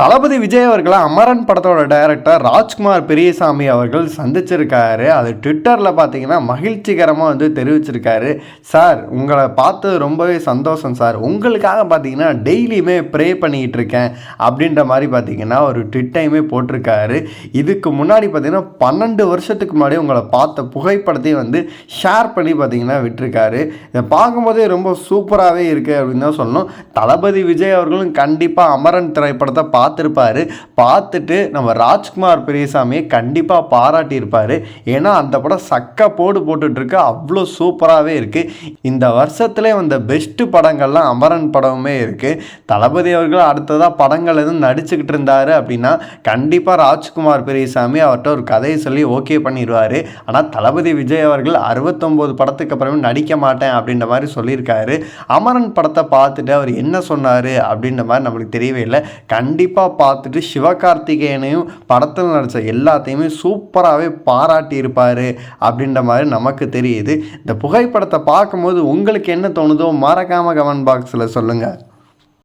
தளபதி விஜய் அவர்களை அமரன் படத்தோட டைரக்டர் ராஜ்குமார் பெரியசாமி அவர்கள் சந்திச்சிருக்காரு. அது ட்விட்டரில் பார்த்தீங்கன்னா மகிழ்ச்சிகரமாக வந்து தெரிவிச்சிருக்காரு. சார் உங்களை பார்த்து ரொம்பவே சந்தோஷம் சார். உங்களுக்காக பார்த்தீங்கன்னா டெய்லியுமே ப்ரே பண்ணிக்கிட்டு இருக்கேன் அப்படின்ற மாதிரி பார்த்தீங்கன்னா ஒரு ட்விட்டையுமே போட்டிருக்காரு. இதுக்கு முன்னாடி பார்த்தீங்கன்னா பன்னெண்டு வருஷத்துக்கு முன்னாடி உங்களை பார்த்த புகைப்படத்தையும் வந்து ஷேர் பண்ணி பார்த்தீங்கன்னா விட்டுருக்காரு. இதை பார்க்கும்போதே ரொம்ப சூப்பராகவே இருக்குது அப்படின்னு தான் சொல்லணும். தளபதி விஜய் அவர்களும் கண்டிப்பாக அமரன் திரைப்படத்தை பார்த்துருப்பாரு. பார்த்துட்டு நம்ம ராஜ்குமார் பெரியசாமியை கண்டிப்பாக பாராட்டியிருப்பார். ஏன்னா அந்த படம் சக்க போடு போட்டுட்ருக்கு. அவ்வளோ சூப்பராகவே இருக்குது இந்த வருஷத்துலே வந்த பெஸ்ட்டு படங்கள்லாம் அமரன் படமுமே இருக்குது தளபதி அவர்கள் அடுத்ததாக படங்கள் எதுவும் நடிச்சுக்கிட்டு இருந்தார் அப்படின்னா கண்டிப்பாக ராஜ்குமார் பெரியசாமி அவர்கிட்ட ஒரு கதையை சொல்லி ஓகே பண்ணிடுவார் ஆனால் தளபதி விஜய் அவர்கள் அறுபத்தொம்போது படத்துக்கு அப்புறமே நடிக்க மாட்டேன் அப்படின்ற மாதிரி சொல்லியிருக்காரு. அமரன் படத்தை பார்த்துட்டு அவர் என்ன சொன்னார் அப்படின்ற மாதிரி நம்மளுக்கு தெரியவே இல்லை. கண்டிப்பாக கண்டிப்பாக பார்த்துட்டு சிவகார்த்திகேயனையும் படத்தில் நடித்த எல்லாத்தையுமே சூப்பராகவே பாராட்டியிருப்பார் அப்படின்ற மாதிரி நமக்கு தெரியுது. இந்த புகைப்படத்தை பார்க்கும்போது உங்களுக்கு என்ன தோணுதோ மறக்காமல் கமெண்ட் பாக்ஸில் சொல்லுங்கள்